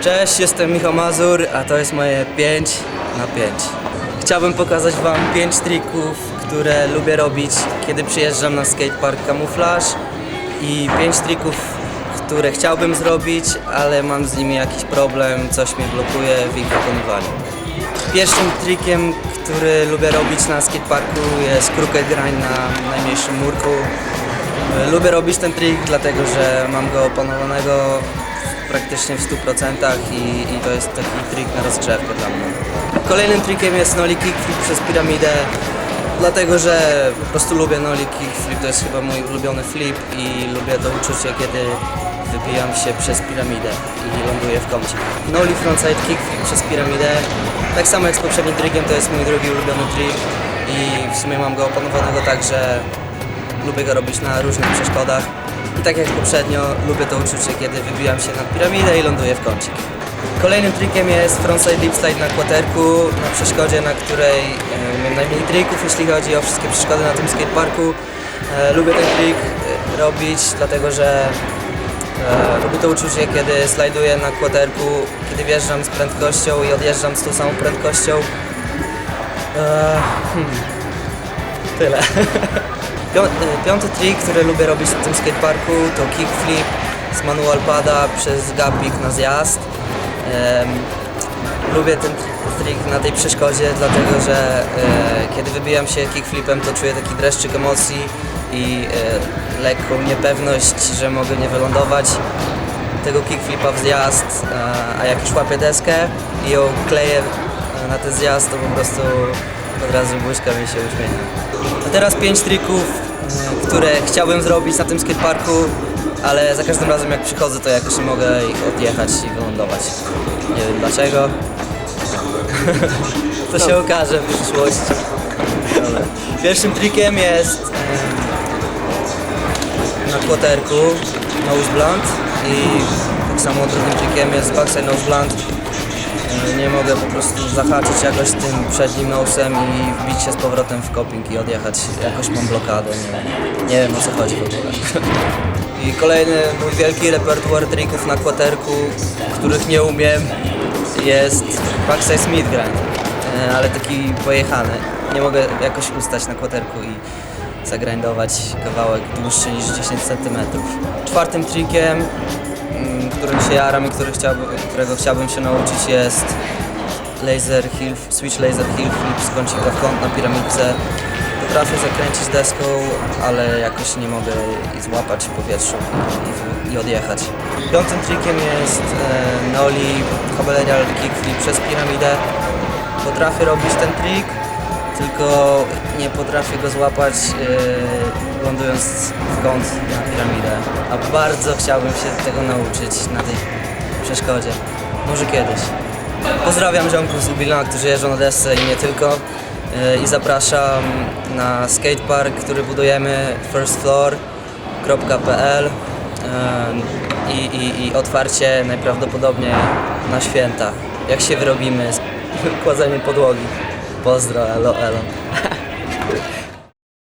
Cześć, jestem Michał Mazur, a to jest moje 5 na 5. Chciałbym pokazać Wam 5 trików, które lubię robić, kiedy przyjeżdżam na skatepark Camouflage i 5 trików, które chciałbym zrobić, ale mam z nimi jakiś problem, coś mnie blokuje w ich wykonywaniu. Pierwszym trikiem, który lubię robić na skateparku jest crooked grind na najmniejszym murku. Lubię robić ten trik, dlatego że mam go opanowanego praktycznie w 100% i, i to jest taki trik na rozgrzewkę dla mnie. Kolejnym trikiem jest nollie kickflip przez piramidę, dlatego że po prostu lubię nollie kickflip, to jest chyba mój ulubiony flip i lubię to uczucie, kiedy wybijam się przez piramidę i ląduję w kącie. Nollie frontside kickflip przez piramidę, tak samo jak z poprzednim trikiem, to jest mój drugi ulubiony trik i w sumie mam go opanowanego tak, że lubię go robić na różnych przeszkodach. I tak jak poprzednio, lubię to uczucie, kiedy wybijam się na piramidę i ląduję w kącik. Kolejnym trikiem jest frontside lip slide na kłaterku, na przeszkodzie, na której e, mam najmniej trików, jeśli chodzi o wszystkie przeszkody na tym skateparku. E, lubię ten trik e, robić, dlatego że e, lubię to uczucie, kiedy slajduję na kłaterku, kiedy wjeżdżam z prędkością i odjeżdżam z tą samą prędkością. E, hmm. Tyle. Y, Piąty trik, który lubię robić na tym skateparku to kickflip z manual pada przez gapik na zjazd. Lubię ten tr- trik na tej przeszkodzie, dlatego że e, kiedy wybijam się kickflipem to czuję taki dreszczyk emocji i e, lekką niepewność, że mogę nie wylądować tego kickflipa w zjazd, a, a jak już łapię deskę i ją kleję e, na ten zjazd, to po prostu od razu błyszka mi się uśmiecha. Teraz pięć trików, e, które chciałbym zrobić na tym skateparku, ale za każdym razem jak przychodzę, to jakoś nie mogę ich odjechać i wylądować. Nie wiem dlaczego. to się okaże w przyszłości. Dobra. Pierwszym trikiem jest na kłoterku nose blunt i tak samo drugim trikiem jest backside nose blunt. E, Nie mogę po prostu zahaczyć jakoś tym przednim nosem i wbić się z powrotem w coping i odjechać. Jakoś mam blokadę, nie nie wiem o co chodzi w ogóle. I kolejny mój wielki repertuar trików na kłaterku, których nie umiem, jest backside smith grind, E, ale taki pojechany. Nie mogę jakoś ustać na kłaterku i zagrindować kawałek dłuższy niż 10 cm. Czwartym trikiem, którym się jaram i który chciałbym, którego chciałbym się nauczyć jest laser hill, switch laser hill flip z kącika w kąt na piramidce. Potrafię zakręcić deską, ale jakoś nie mogę jej złapać w powietrzu i, i odjechać. Piątym trikiem jest e, nollie habelenial kickflip przez piramidę. Potrafię robić ten trik, tylko nie potrafię go złapać e, lądując w kąt na piramidę. A bardzo chciałbym się tego nauczyć na tej przeszkodzie. Może kiedyś. Pozdrawiam ziomków z Lublina, którzy jeżdżą na desce i nie tylko. E, I zapraszam na skatepark, który budujemy firstfloor.pl e, i, i, otwarcie najprawdopodobniej na święta. Jak się wyrobimy z kładzeniem podłogi. Pozdro, elo, elo.